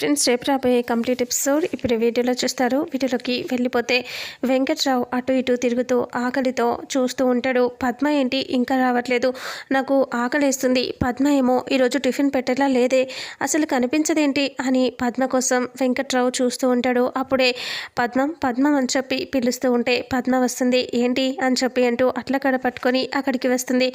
Friends రేపు రాబోయే complete episode ఇప్పుడు వీడియోలో చూస్తారు. వీడియోలోకి వెళ్ళిపోతే వెంకట్రావు అటు ఇటు తిరుగుతూ ఆకలితో చూస్తూ ఉంటాడు. పద్మ ఏంటి? ఇంకా రావట్లేదు. నాకు ఆకలేస్తుంది. పద్మ ఏమో ఈరోజు టిఫిన్ పెట్టేలా లేదే. అసలు కనిపించదేంటి అని పద్మ కోసం వెంకట్రావు చూస్తూ ఉంటాడు. అప్పుడే పద్మం పద్మం అని చెప్పి పిలుస్తూ ఉంటే పద్మ వస్తుంది. ఏంటి అని చెప్పి అంటూ అట్ల కడ పట్టుకొని అక్కడికి వస్తుంది.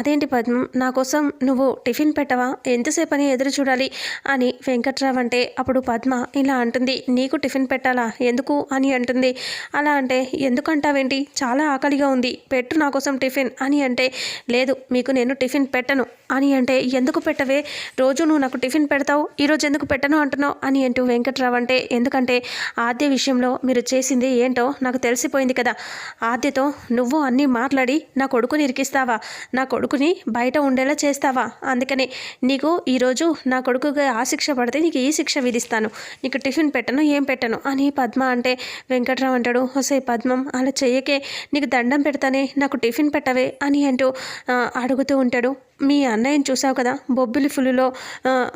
అదేంటి పద్మం? నా కోసం నువ్వు టిఫిన్ పెట్టవా? ఎంతసేపు అని ఎదురు చూడాలి అని వెంకట్రావు అంటే అప్పుడు పద్మ ఇలా అంటుంది నీకు టిఫిన్ పెట్టాలా? ఎందుకు? అని అంటుంది. అలా అంటే ఎందుకంటావేంటి? చాలా ఆకలిగా ఉంది. పెట్టు నా కోసం టిఫిన్. అని అంటే లేదు మీకు నేను టిఫిన్ పెట్టను. అని అంటే ఎందుకు పెట్టవే? రోజు నువ్వు నాకు టిఫిన్ పెడతావు. ఈరోజు ఎందుకు పెట్టను అంటున్నావు? అని అంటూ వెంకట్రావు అంటే ఎందుకంటే ఆద్య విషయంలో మీరు చేసింది ఏంటో నాకు తెలిసిపోయింది కదా. ఆద్యతో నువ్వు అన్నీ మాట్లాడి నా కొడుకుని ఇరికిస్తావా? నా కొడుకుని బయట ఉండేలా చేస్తావా? అందుకనే నీకు ఈరోజు నా కొడుకుగా ఆశిక్ష పడితే నీకు శిక్ష విధిస్తాను. నీకు టిఫిన్ పెట్టను ఏం పెట్టను? అని పద్మ అంటే వెంకట్రావు అంటాడు హొసే పద్మం అలా చెయ్యకే నీకు దండం పెడతానే నాకు టిఫిన్ పెట్టవే అని అంటూ అడుగుతూ ఉంటాడు. మీ అన్నయ్యని చూసావు కదా? బొబ్బిలి ఫుల్లులో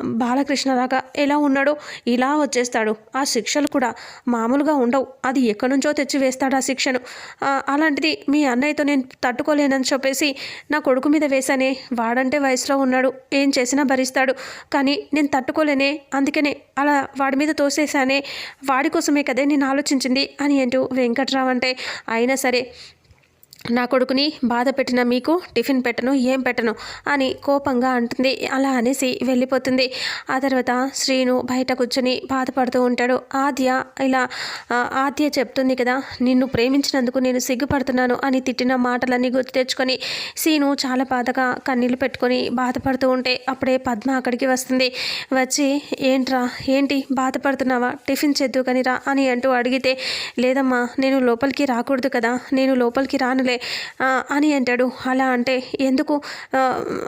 బాలకృష్ణలాగా ఎలా ఉన్నాడో? ఇలా వచ్చేస్తాడు. ఆ శిక్షలు కూడా మామూలుగా ఉండవు. అది ఎక్కడి నుంచో తెచ్చి వేస్తాడు ఆ శిక్షను. అలాంటిది మీ అన్నయ్యతో నేను తట్టుకోలేనని చెప్పేసి నా కొడుకు మీద వేశానే. వాడంటే వయసులో ఉన్నాడు. ఏం చేసినా భరిస్తాడు. కానీ నేను తట్టుకోలేనే. అందుకనే అలా వాడి మీద తోసేశానే. వాడి కోసమే కదే నేను ఆలోచించింది అని అంటూ వెంకట్రావు అంటే అయినా సరే నా కొడుకుని బాధ పెట్టిన మీకు టిఫిన్ పెట్టను ఏం పెట్టను అని కోపంగా అంటుంది. అలా అనేసి వెళ్ళిపోతుంది. ఆ తర్వాత శ్రీను బయట కూర్చొని బాధపడుతూ ఉంటాడు. ఆద్య ఇలా ఆద్య చెప్తుంది కదా నిన్ను ప్రేమించినందుకు నేను సిగ్గుపడుతున్నాను అని తిట్టిన మాటలన్నీ గుర్తు తెచ్చుకొని శ్రీను చాలా బాధగా కన్నీళ్ళు పెట్టుకొని బాధపడుతూ ఉంటే అప్పుడే పద్మ అక్కడికి వస్తుంది. వచ్చి ఏంట్రా ఏంటి బాధపడుతున్నావా? టిఫిన్ చేద్దు కానీ రా అని అంటూ అడిగితే లేదమ్మా నేను లోపలికి రాకూడదు కదా నేను లోపలికి రానులే సరే అని అంటాడు. అలా అంటే ఎందుకు?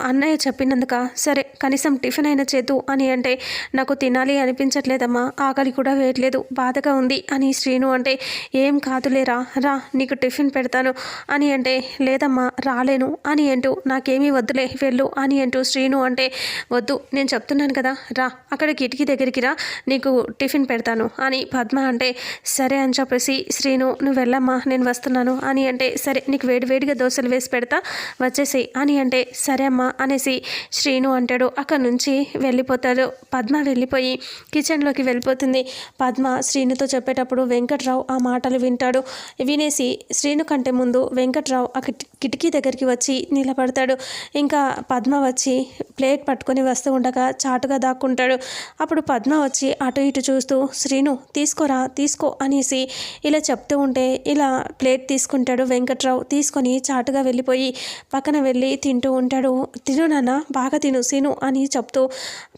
అన్నయ్య చెప్పినందుక సరే కనీసం టిఫిన్ అయినా చేద్దు అని అంటే నాకు తినాలి అనిపించట్లేదమ్మా ఆకలి కూడా వేయట్లేదు బాధగా ఉంది అని శ్రీను అంటే ఏం కాదులేరా రా నీకు టిఫిన్ పెడతాను అని అంటే లేదమ్మా రాలేను అని అంటూ నాకేమీ వద్దులే వెళ్ళు అని అంటూ శ్రీను అంటే వద్దు నేను చెప్తున్నాను కదా రా అక్కడ కిటికీ దగ్గరికి రా నీకు టిఫిన్ పెడతాను అని పద్మ అంటే సరే అని చెప్పేసి శ్రీను నువ్వు వెళ్ళమ్మా నేను వస్తున్నాను అని అంటే సరే నీకు వేడివేడిగా దోశలు వేసి పెడతా వచ్చేసి అని అంటే సరే అమ్మా అనేసి శ్రీను అంటాడు. అక్కడ నుంచి వెళ్ళిపోతాడు. పద్మ వెళ్ళిపోయి కిచెన్లోకి వెళ్ళిపోతుంది. పద్మ శ్రీనుతో చెప్పేటప్పుడు వెంకట్రావు ఆ మాటలు వింటాడు. వినేసి శ్రీను కంటే ముందు వెంకట్రావు ఆ కిటికీ దగ్గరికి వచ్చి నిలబడతాడు. ఇంకా పద్మ వచ్చి ప్లేట్ పట్టుకొని వస్తూ ఉండగా చాటుగా దాక్కుంటాడు. అప్పుడు పద్మ వచ్చి అటు ఇటు చూస్తూ శ్రీను తీసుకోరా తీసుకో అనేసి ఇలా చెప్తూ ఉంటే ఇలా ప్లేట్ తీసుకుంటాడు వెంకట్రావు. తీసుకొని చాటుగా వెళ్ళిపోయి పక్కన వెళ్ళి తింటూ ఉంటాడు. తిను నాన్న బాగా తిను శ్రీను అని చెప్తూ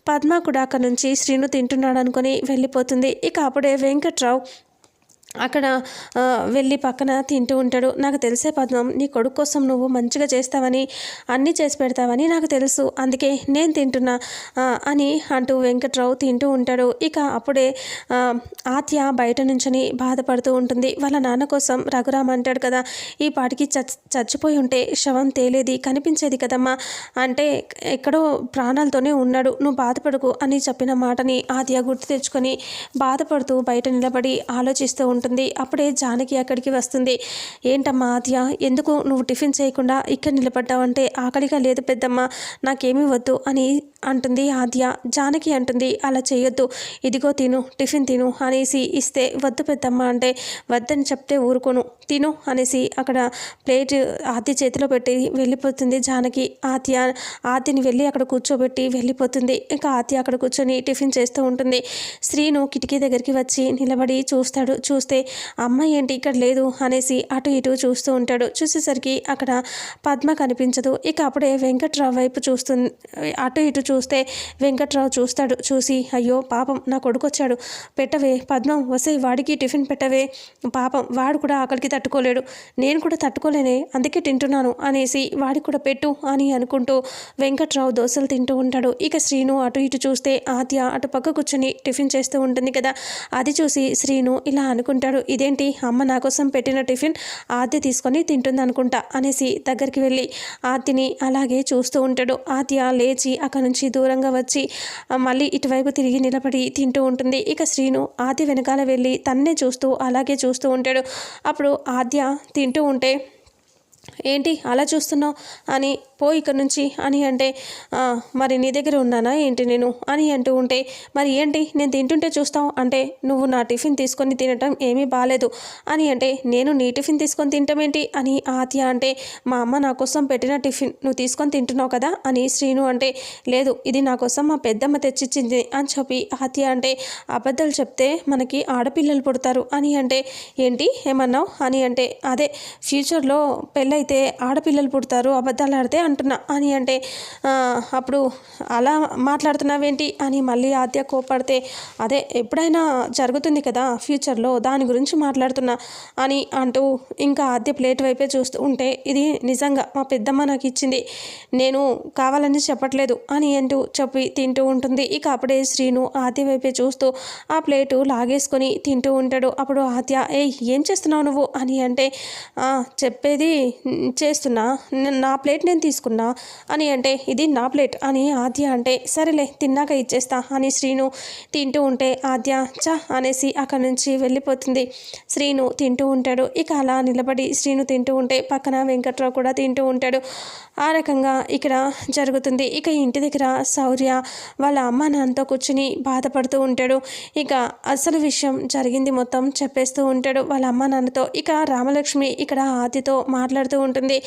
పద్మ కూడా అక్కడ నుంచి శ్రీను తింటున్నాడు అనుకొని వెళ్ళిపోతుంది. ఇక అప్పుడే వెంకట్రావు అక్కడ వెళ్ళి పక్కన తింటూ ఉంటాడు. నాకు తెలిసే పద్మం నీ కొడుకు కోసం నువ్వు మంచిగా చేస్తావని అన్నీ చేసి పెడతావని నాకు తెలుసు. అందుకే నేను తింటున్నా అని అంటూ వెంకట్రావు తింటూ ఉంటాడు. ఇక అప్పుడే ఆత్య బయట నుంచని బాధపడుతూ ఉంటుంది. వాళ్ళ నాన్న కోసం రఘురామ్ అంటాడు కదా ఈ పాటికి చచ్చిపోయి ఉంటే శవం తేలేది కనిపించేది కదమ్మా. అంటే ఎక్కడో ప్రాణాలతోనే ఉన్నాడు. నువ్వు బాధపడకు అని చెప్పిన మాటని ఆత్య గుర్తు తెచ్చుకొని బాధపడుతూ బయట నిలబడి ఆలోచిస్తూ ఉంటుంది. అప్పుడే జానకి అక్కడికి వస్తుంది. ఏంటమ్మా ఆద్య ఎందుకు నువ్వు టిఫిన్ చేయకుండా ఇక్కడ నిలబడ్డావంటే ఆకలిగా లేదు పెద్దమ్మ నాకేమీ వద్దు అని అంటుంది ఆద్య. జానకి అంటుంది అలా చేయొద్దు. ఇదిగో తిను టిఫిన్ తిను అనేసి ఇస్తే వద్దు పెద్దమ్మ అంటే వద్దని చెప్తే ఊరుకోను. తిను అనేసి అక్కడ ప్లేట్ ఆద్య చేతిలో పెట్టి వెళ్ళిపోతుంది జానకి. ఆద్య ఆద్యని వెళ్ళి అక్కడ కూర్చోబెట్టి వెళ్ళిపోతుంది. ఇంకా ఆద్య అక్కడ కూర్చొని టిఫిన్ చేస్తూ ఉంటుంది. శ్రీను కిటికీ దగ్గరికి వచ్చి నిలబడి చూస్తాడు చూస్తూ అమ్మాయి ఏంటి ఇక్కడ లేదు అనేసి అటు ఇటు చూస్తూ ఉంటాడు. చూసేసరికి అక్కడ పద్మ కనిపించదు. ఇక అప్పుడే వెంకట్రావు వైపు చూస్తుంది అటు ఇటు చూస్తే వెంకట్రావు చూస్తాడు. చూసి అయ్యో పాపం నా కొడుకు వచ్చాడు పెట్టవే పద్మం వసే వాడికి టిఫిన్ పెట్టవే. పాపం వాడు కూడా ఆకలికి తట్టుకోలేడు. నేను కూడా తట్టుకోలేనే అందుకే తింటున్నాను అనేసి వాడికి కూడా పెట్టు అని అనుకుంటూ వెంకట్రావు దోశలు తింటూ ఉంటాడు. ఇక శ్రీను అటు ఇటు చూస్తే ఆద్య అటు పక్క కూర్చొని టిఫిన్ చేస్తూ ఉంటుంది కదా. అది చూసి శ్రీను ఇలా అనుకుంటూ ఉంటాడు ఇదేంటి? అమ్మ నా కోసం పెట్టిన టిఫిన్ ఆద్య తీసుకొని తింటుంది అనుకుంటా అనేసి దగ్గరికి వెళ్ళి ఆద్యని అలాగే చూస్తూ ఉంటాడు. ఆద్య లేచి అక్కడి నుంచి దూరంగా వచ్చి మళ్ళీ ఇటువైపు తిరిగి నిలబడి తింటూ ఉంటుంది. ఇక శ్రీను ఆద్య వెనకాల వెళ్ళి తన్నే చూస్తూ అలాగే చూస్తూ ఉంటాడు. అప్పుడు ఆద్య తింటూ ఉంటే ఏంటి? అలా చూస్తున్నావు? అని పో ఇక్కడ నుంచి. అని అంటే మరి నీ దగ్గర ఉన్నానా? ఏంటి నేను? అని అంటూ ఉంటే మరి ఏంటి? నేను తింటుంటే చూస్తావు? అంటే నువ్వు నా టిఫిన్ తీసుకొని తినటం ఏమీ బాగాలేదు అని అంటే నేను నీ టిఫిన్ తీసుకొని తినటం ఏంటి? అని ఆత్య అంటే మా అమ్మ నా కోసం పెట్టిన టిఫిన్ నువ్వు తీసుకొని తింటున్నావు కదా? అని శ్రీను అంటే లేదు ఇది నా కోసం మా పెద్దమ్మ తెచ్చిచ్చింది. అని చెప్పి ఆత్య అంటే అబద్ధాలు చెప్తే మనకి ఆడపిల్లలు పుడతారు. అని అంటే ఏంటి? ఏమన్నావు? అని అంటే అదే ఫ్యూచర్లో పెళ్ళైతే ఆడపిల్లలు పుడతారు అబద్ధాలు ఆడితే అంటున్నా. అని అంటే అప్పుడు అలా మాట్లాడుతున్నావేంటి? అని మళ్ళీ ఆద్య కోపడితే అదే ఎప్పుడైనా జరుగుతుంది కదా ఫ్యూచర్లో దాని గురించి మాట్లాడుతున్నా అని అంటూ ఇంకా ఆద్య ప్లేట్ వైపే చూస్తూ ఉంటే ఇది నిజంగా మా పెద్దమ్మ నాకు ఇచ్చింది. నేను కావాలని చెప్పట్లేదు అని అంటూ చెప్పి తింటూ ఉంటుంది. ఇక అప్పుడే శ్రీను ఆద్య వైపే చూస్తూ ఆ ప్లేటు లాగేసుకొని తింటూ ఉంటాడు. అప్పుడు ఆద్య ఏ ఏం చేస్తున్నావు నువ్వు? అని అంటే చెప్పేది చేస్తున్నా. నా ప్లేట్ నేను తీసుకు తీసుకున్నా అని అంటే ఇది నా ప్లేట్ అని ఆద్య అంటే సరేలే తిన్నాక ఇచ్చేస్తా అని శ్రీను తింటూ ఉంటే ఆద్య చా అనేసి అక్కడి నుంచి వెళ్ళిపోతుంది. శ్రీను తింటూ ఉంటాడు. ఇక అలా నిలబడి శ్రీను తింటూ ఉంటే పక్కన వెంకట్రావు కూడా తింటూ ఉంటాడు. ఆ రకంగా ఇక్కడ జరుగుతుంది. ఇక ఇంటి దగ్గర శౌర్య వాళ్ళ అమ్మ నాన్నతో కూర్చుని బాధపడుతూ ఉంటాడు. ఇక అసలు విషయం జరిగింది మొత్తం చెప్పేస్తూ ఉంటాడు వాళ్ళ అమ్మ నాన్నతో. ఇక రామలక్ష్మి ఇక్కడ ఆతితో మాట్లాడుతూ ఉంటుంది.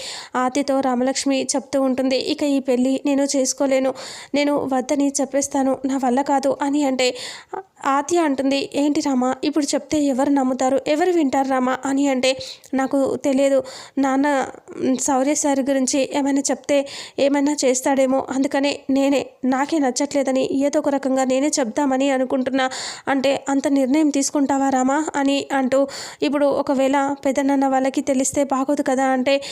ఆతితో రామలక్ష్మి చెప్తూ ఉంటుంది ఇక ఈ పెళ్ళి నేను చేసుకోలేను నేను వద్దని చెప్పేస్తాను నా వల్ల కాదు అని అంటే ఆతి అంటుంది ఏంటి రామా? ఇప్పుడు చెప్తే ఎవరు నమ్ముతారు? ఎవరు వింటారు రామా? అని అంటే నాకు తెలియదు. నాన్న సౌర్య సార్ గురించి ఏమైనా చెప్తే ఏమైనా చేస్తాడేమో. అందుకనే నేనే నాకే నచ్చట్లేదని ఏదో ఒక రకంగా నేనే చెప్దామని అనుకుంటున్నా. అంటే అంత నిర్ణయం తీసుకుంటావా రామా? అని అంటూ ఇప్పుడు ఒకవేళ పెద్దనాన్న వాళ్ళకి తెలిస్తే బాగోదు కదా? అంటే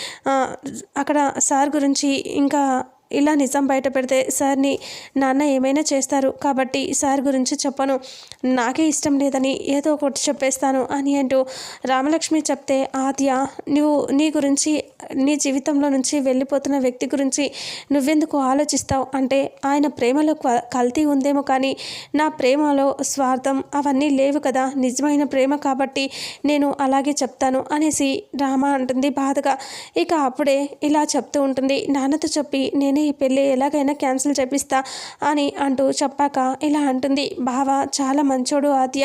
అక్కడ సార్ గురించి ఇంకా ఇలా నిజం బయట పెడితే సార్ని నాన్న ఏమైనా చేస్తారు కాబట్టి సార్ గురించి చెప్పను. నాకే ఇష్టం లేదని ఏదో ఒకటి చెప్పేస్తాను అని అంటూ రామలక్ష్మి చెప్తే ఆద్య నువ్వు నీ గురించి నీ జీవితంలో నుంచి వెళ్ళిపోతున్న వ్యక్తి గురించి నువ్వెందుకు ఆలోచిస్తావు? అంటే ఆయన ప్రేమలో కల్తీ ఉందేమో కానీ నా ప్రేమలో స్వార్థం అవన్నీ లేవు కదా. నిజమైన ప్రేమ కాబట్టి నేను అలాగే చెప్తాను అనేసి రామ అంటుంది బాధగా. ఇక అప్పుడే ఇలా చెప్తూ ఉంటుంది నాన్నతో చెప్పి నేనే ఈ పెళ్ళి ఎలాగైనా క్యాన్సిల్ చేపిస్తా అని అంటూ చెప్పాక ఇలా అంటుంది బావ చాలా మంచోడు ఆద్య.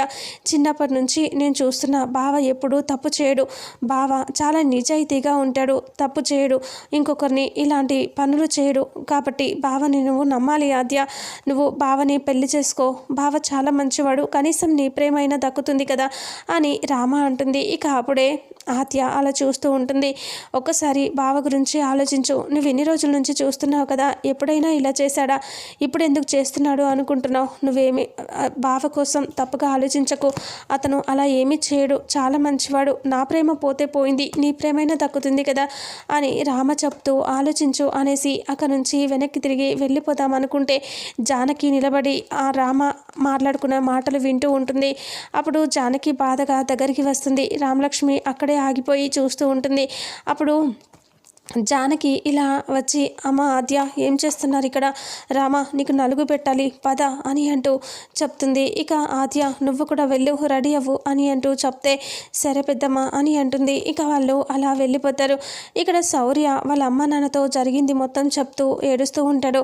చిన్నప్పటి నుంచి నేను చూస్తున్న బావ ఎప్పుడూ తప్పు చేయడు. బావ చాలా నిజాయితీగా ఉంటాడు. తప్పు చేయడు. ఇంకొకరిని ఇలాంటి పనులు చేయడు. కాబట్టి బావని నువ్వు నమ్మాలి ఆద్య. నువ్వు బావని పెళ్ళి చేసుకో. బావ చాలా మంచివాడు. కనీసం నీ ప్రేమైనా దక్కుతుంది కదా అని రామ అంటుంది. ఇక అప్పుడే ఆత్య అలా చూస్తూ ఉంటుంది. ఒక్కసారి బావ గురించి ఆలోచించు. నువ్వు ఎన్ని రోజుల నుంచి చూస్తున్నావు కదా? ఎప్పుడైనా ఇలా చేశాడా? ఇప్పుడు ఎందుకు చేస్తున్నాడు అనుకుంటున్నావు? నువ్వేమి బావ కోసం తప్పుగా ఆలోచించకు. అతను అలా ఏమీ చేయడు. చాలా మంచివాడు. నా ప్రేమ పోతే పోయింది. నీ ప్రేమైనా దక్కుతుంది కదా అని రామ చెప్తూ ఆలోచించు అనేసి అక్కడి నుంచి వెనక్కి తిరిగి వెళ్ళిపోదాం అనుకుంటే జానకి నిలబడి ఆ రామ మాట్లాడుకున్న మాటలు వింటూ ఉంటుంది. అప్పుడు జానకి బాధగా దగ్గరికి వస్తుంది. రామలక్ష్మి అక్కడే ఆగిపోయి చూస్తూ ఉంటుంది. అప్పుడు జానకి ఇలా వచ్చి అమ్మ ఆద్య ఏం చేస్తున్నారు ఇక్కడ? రామ నీకు నలుగు పెట్టాలి పద అని అంటూ చెప్తుంది. ఇక ఆద్య నువ్వు కూడా వెళ్ళు రెడీ అవ్వు అని అంటూ చెప్తే సరే పెద్దమ్మ అని అంటుంది. ఇక వాళ్ళు అలా వెళ్ళిపోతారు. ఇక్కడ శౌర్య వాళ్ళ అమ్మ నాన్నతో జరిగింది మొత్తం చెప్తూ ఏడుస్తూ ఉంటాడు.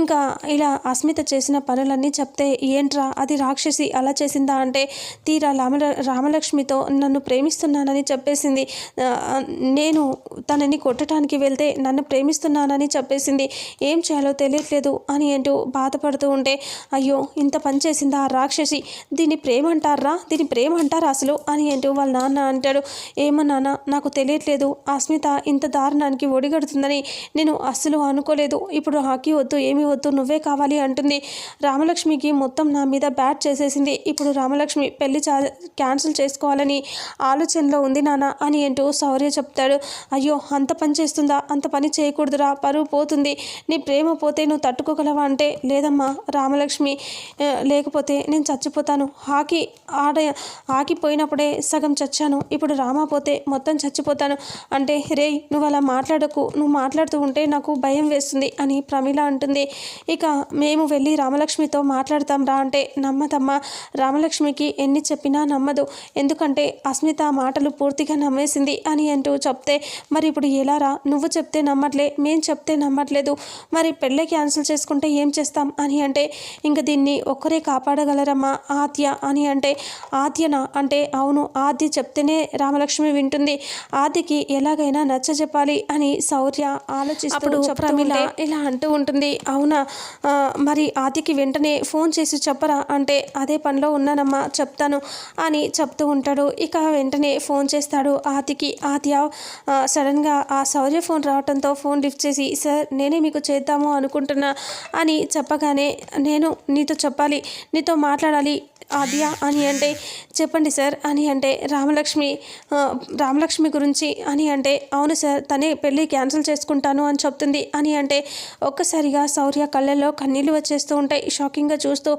ఇంకా ఇలా అస్మిత చేసిన పనులన్నీ చెప్తే ఏంట్రా అది రాక్షసి అలా చేసిందా? అంటే తీరా రామ రామలక్ష్మితో నన్ను ప్రేమిస్తున్నానని చెప్పేసింది. నేను తనని కొట్టడానికి కి వెళ్తే నన్ను ప్రేమిస్తున్నానని చెప్పేసింది. ఏం చేయాలో తెలియట్లేదు అని అంటూ బాధపడుతూ ఉంటే అయ్యో ఇంత పని చేసిందా ఆ రాక్షసి? దీన్ని ప్రేమ అంటారా? దీన్ని ప్రేమ అంటారా అసలు? అని అంటూ వాళ్ళ నాన్న అంటాడు. ఏమో నాన్న నాకు తెలియట్లేదు. అస్మిత ఇంత దారుణానికి ఒడిగడుతుందని నేను అస్సలు అనుకోలేదు. ఇప్పుడు హాకీ వద్దు ఏమి వద్దు నువ్వే కావాలి అంటుంది. రామలక్ష్మికి మొత్తం నా మీద బ్యాట్ చేసేసింది. ఇప్పుడు రామలక్ష్మి పెళ్ళి క్యాన్సిల్ చేసుకోవాలని ఆలోచనలో ఉంది నాన్న అని అంటూ శౌర్య చెప్తాడు. అయ్యో అంత పని చేస్తూ వస్తుందా అంత పని చేయకూడదురా పరువు పోతుంది. నీ ప్రేమ పోతే నువ్వు తట్టుకోగలవా అంటే లేదమ్మా రామలక్ష్మి లేకపోతే నేను చచ్చిపోతాను. హాకీ ఆడ ఆకిపోయినప్పుడే సగం చచ్చాను. ఇప్పుడు రామ పోతే మొత్తం చచ్చిపోతాను అంటే రే నువ్వు అలా మాట్లాడకు. నువ్వు మాట్లాడుతూ ఉంటే నాకు భయం వేస్తుంది అని ప్రమీల అంటుంది. ఇక మేము వెళ్ళి రామలక్ష్మితో మాట్లాడతాం రా అంటే నమ్మదమ్మా రామలక్ష్మికి ఎన్ని చెప్పినా నమ్మదు. ఎందుకంటే అస్మిత మాటలు పూర్తిగా నమ్మేసింది అని అంటూ చెప్తే మరి ఇప్పుడు ఎలా రా? నువ్వు చెప్తే నమ్మట్లే మేం చెప్తే నమ్మట్లేదు. మరి పెళ్ళి క్యాన్సిల్ చేసుకుంటే ఏం చేస్తాం అని అంటే ఇంక దీన్ని ఒక్కరే కాపాడగలరమ్మా ఆద్య అని అంటే ఆద్యన అంటే అవును ఆద్య చెప్తేనే రామలక్ష్మి వింటుంది. ఆద్యకి ఎలాగైనా నచ్చ చెప్పాలి అని శౌర్య ఆలోచిస్తూ ప్రమిళ ఇలా అంటూ ఉంటుంది అవునా? మరి ఆద్యకి వెంటనే ఫోన్ చేసి చెప్పరా అంటే అదే పనిలో ఉన్నానమ్మా చెప్తాను అని చెప్తూ ఉంటాడు. ఇక వెంటనే ఫోన్ చేస్తాడు ఆదికి ఆద్య ఆ, సడన్గా ఆ శౌర్య ఫోన్ రావడంతో ఫోన్ లిఫ్ట్ చేసి సార్ నేనే మీకు చేద్దాము అనుకుంటున్నా అని చెప్పగానే నేను నీతో చెప్పాలి నీతో మాట్లాడాలి ఆద్య అని అంటే చెప్పండి సార్ అని అంటే రామలక్ష్మి రామలక్ష్మి గురించి అని అంటే అవును సార్ తనే పెళ్ళి క్యాన్సిల్ చేసుకుంటాను అని చెప్తుంది. అని అంటే ఒక్కసారిగా శౌర్య కళ్ళల్లో కన్నీళ్ళు వచ్చేస్తూ ఉంటాయి షాకింగ్గా చూస్తూ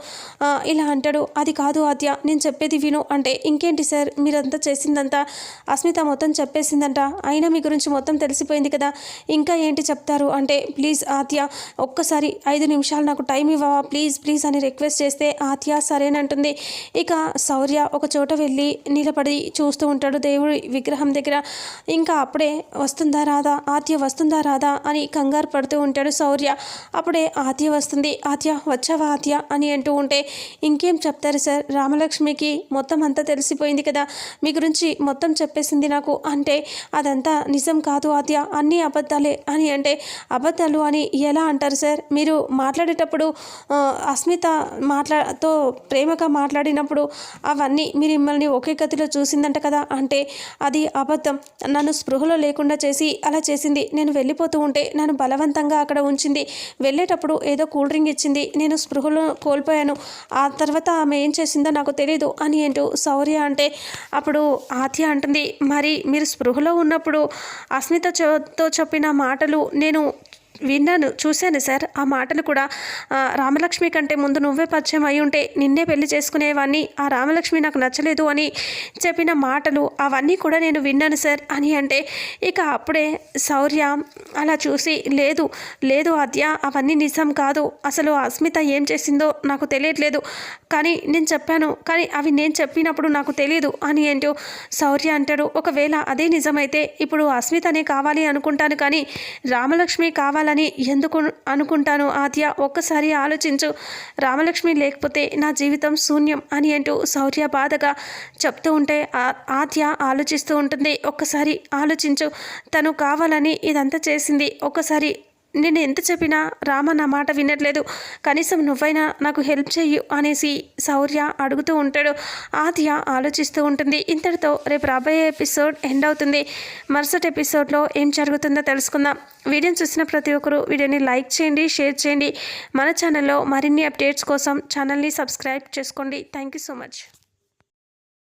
ఇలా అంటాడు అది కాదు ఆద్య నేను చెప్పేది విను అంటే ఇంకేంటి సార్ మీరంతా చేసిందంతా అస్మిత మొత్తం చెప్పేసిందంట అయినా మీ గురించి మొత్తం తెలిసిపోయింది కదా. ఇంకా ఏంటి చెప్తారు? అంటే ప్లీజ్ ఆత్య ఒక్కసారి ఐదు నిమిషాలు నాకు టైం ఇవ్వవా? ప్లీజ్ ప్లీజ్ అని రిక్వెస్ట్ చేస్తే ఆత్య సరేనంటుంది. ఇక శౌర్య ఒక చోట వెళ్ళి నిలబడి చూస్తూ ఉంటాడు దేవుడి విగ్రహం దగ్గర. ఇంకా అప్పుడే వస్తుందా రాదా? ఆత్య వస్తుందా రాదా? అని కంగారు పడుతూ ఉంటాడు శౌర్య అప్పుడే ఆత్య వస్తుంది. ఆత్య వచ్చావా ఆత్య? అని అంటూ ఉంటే ఇంకేం చెప్తారు సార్? రామలక్ష్మికి మొత్తం అంతా తెలిసిపోయింది కదా. మీ గురించి మొత్తం చెప్పేసింది నాకు అంటే అదంతా నిజం కాదు ఆత్య. అన్నీ అబద్ధాలే అని అంటే అబద్ధాలు అని ఎలా అంటారు సార్? మీరు మాట్లాడేటప్పుడు అస్మిత మాట్లాతో ప్రేమగా మాట్లాడినప్పుడు అవన్నీ మీరు మిమ్మల్ని ఒకే గతిలో చూసిందంట కదా? అంటే అది అబద్ధం. నన్ను స్పృహలో లేకుండా చేసి అలా చేసింది. నేను వెళ్ళిపోతూ ఉంటే నన్ను బలవంతంగా అక్కడ ఉంచింది. వెళ్ళేటప్పుడు ఏదో కూల్ డ్రింక్ ఇచ్చింది. నేను స్పృహలో కోల్పోయాను. ఆ తర్వాత ఆమె ఏం చేసిందో నాకు తెలియదు అని ఏంటో శౌర్య అంటే అప్పుడు ఆత్య అంటుంది మరి మీరు స్పృహలో ఉన్నప్పుడు అస్మిత తో చెప్పిన మాటలు నేను విన్నాను చూశాను సార్. ఆ మాటలు కూడా రామలక్ష్మి కంటే ముందు నువ్వే పరిచయం అయి ఉంటే నిన్నే పెళ్ళి చేసుకునేవాడిని ఆ రామలక్ష్మి నాకు నచ్చలేదు అని చెప్పిన మాటలు అవన్నీ కూడా నేను విన్నాను సార్. అని అంటే ఇక అప్పుడే శౌర్య అలా చూసి లేదు లేదు ఆద్య అవన్నీ నిజం కాదు. అసలు అస్మిత ఏం చేసిందో నాకు తెలియట్లేదు. కానీ నేను చెప్పాను కానీ అవి నేను చెప్పినప్పుడు నాకు తెలియదు అని ఏంటో శౌర్య అంటాడు. ఒకవేళ అదే నిజమైతే ఇప్పుడు అస్మితనే కావాలి అనుకుంటాను కానీ రామలక్ష్మి కావాలి కావాలని ఎందుకు అనుకుంటాను ఆద్య? ఒక్కసారి ఆలోచించు. రామలక్ష్మి లేకపోతే నా జీవితం శూన్యం అని అంటూ శౌర్య బాధగా చెప్తూ ఉంటే ఆ- ఆద్య ఆలోచిస్తూ ఉంటుంది. ఒక్కసారి ఆలోచించు. తను కావాలని ఇదంతా చేసింది. ఒక్కసారి నేను ఎంత చెప్పినా రామ నా మాట వినట్లేదు. కనీసం నువ్వైనా నాకు హెల్ప్ చెయ్యు అనేసి శౌర్య అడుగుతూ ఉంటాడు. ఆద్య ఆలోచిస్తూ ఉంటుంది. ఇంతటితో రేపు రాబోయే ఎపిసోడ్ ఎండ్ అవుతుంది. మరుసటి ఎపిసోడ్లో ఏం జరుగుతుందో తెలుసుకుందాం. వీడియోని చూసిన ప్రతి ఒక్కరూ వీడియోని లైక్ చేయండి షేర్ చేయండి. మన ఛానల్లో మరిన్ని అప్డేట్స్ కోసం ఛానల్ని సబ్స్క్రైబ్ చేసుకోండి. Thank you so much.